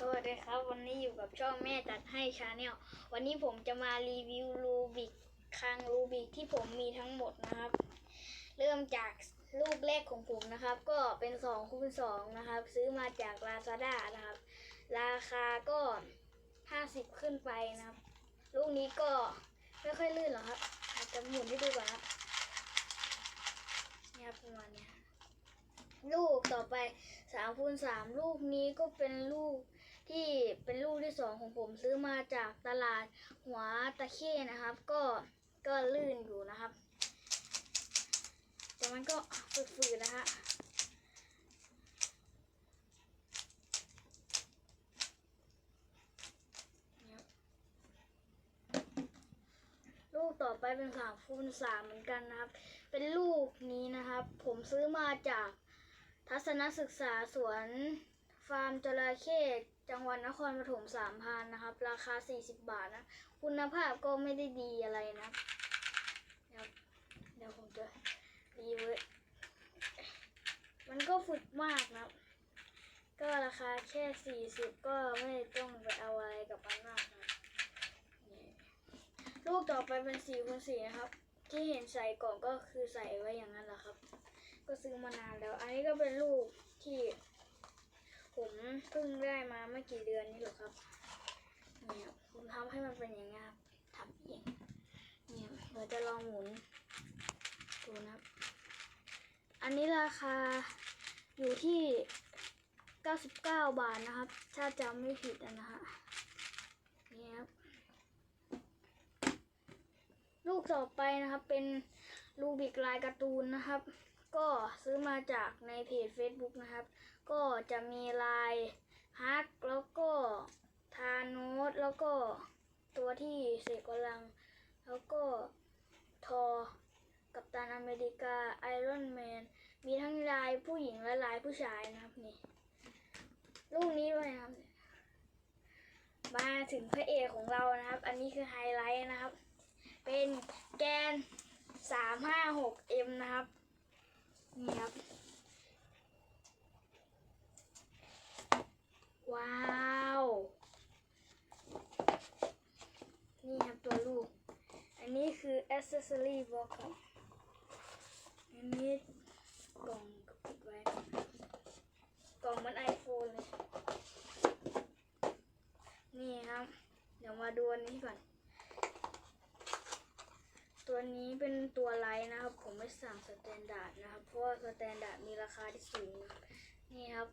สวัสดีครับ วันนี้อยู่กับช่องแม่จัดให้ชาแนลวันนี้ผมจะมารีวิวรูบิกคางรูบิกที่ผมมีทั้งหมดนะครับ เริ่มจากลูกแรกของผมนะครับ ก็เป็น2คูณ2นะครับ ซื้อมาจาก Lazada นะครับ ราคาก็ 50 ขึ้นไปนะครับลูกนี้ก็ไม่ค่อยลื่นหรอกครับอาจจะหมุนให้ดูก่อนครับเนี่ยครับประมาณนี้ลูกต่อไปสามคูณสามลูกนี้ก็เป็นลูก ที่เป็นลูกที่สองของผมซื้อมาจากตลาดหัวตะเข้นะครับ ก็ก็ลื่นอยู่นะครับ แต่มันก็ฝืดๆนะฮะลูกต่อไปเป็นสามคูณสามเหมือนกันนะครับ เป็นลูกนี้นะครับ ผมซื้อมาจากทัศนศึกษาสวน ฟาร์มจระเข้จังหวัดนครปฐมสามพันนะครับ ราคา 40 บาทนะ คุณภาพก็ไม่ได้ดีอะไรนะเดี๋ยวเดี๋ยวผมจะรีเวิร์มันก็ฝึกมากนะ ก็ราคาแค่ 40 ก็ไม่ต้องไปเอาอะไรกับมันมากนะลูกต่อไปเป็น4คูณ4นะครับ ที่เห็นใส่กล่องก็คือใส่ไว้อย่างนั้นแหละครับ ก็ซื้อมานานแล้ว อันนี้ก็เป็นลูกที่ เพิ่งได้มาไม่กี่เดือนนี่หรอกครับเนี่ยผมทำให้มันเป็นอย่างนี้ครับทำเองเนี่ยเดี๋ยวจะลองหมุนดูนะครับ อันนี้ราคาอยู่ที่ 99 บาทนะครับ ถ้าจำไม่ผิดนะฮะนี่ครับลูกต่อไปนะครับเป็นรูบิกลายการ์ตูนนะครับ ก็ซื้อมาจากในเพจ Facebook นะครับ ก็จะมีลายฮักแล้วก็ทานอสแล้วก็ตัวที่เสกกำลัง แล้วก็ทอกัปตันอเมริกาไอรอนแมนมีทั้งลายผู้หญิงและลายผู้ชายนะครับนี่ลูกนี้ด้วยนะครับ มาถึงพระเอกของเรานะครับ อันนี้คือไฮไลท์นะครับ เป็นแกน 356M นะครับ นี่ครับ ว้าว นี่ครับตัวลูก อันนี้คือ accessory box ครับอันนี้กล่องก็ปิดไว้ กล่องมัน iPhone เลย นี่ครับ เดี๋ยวมาดูอันนี้ก่อน ตัวนี้เป็นตัวไลท์นะครับ ผมไม่สั่งสแตนดาร์ดนะครับ เพราะว่าสแตนดาร์ดมีราคาที่สูง นี่ครับ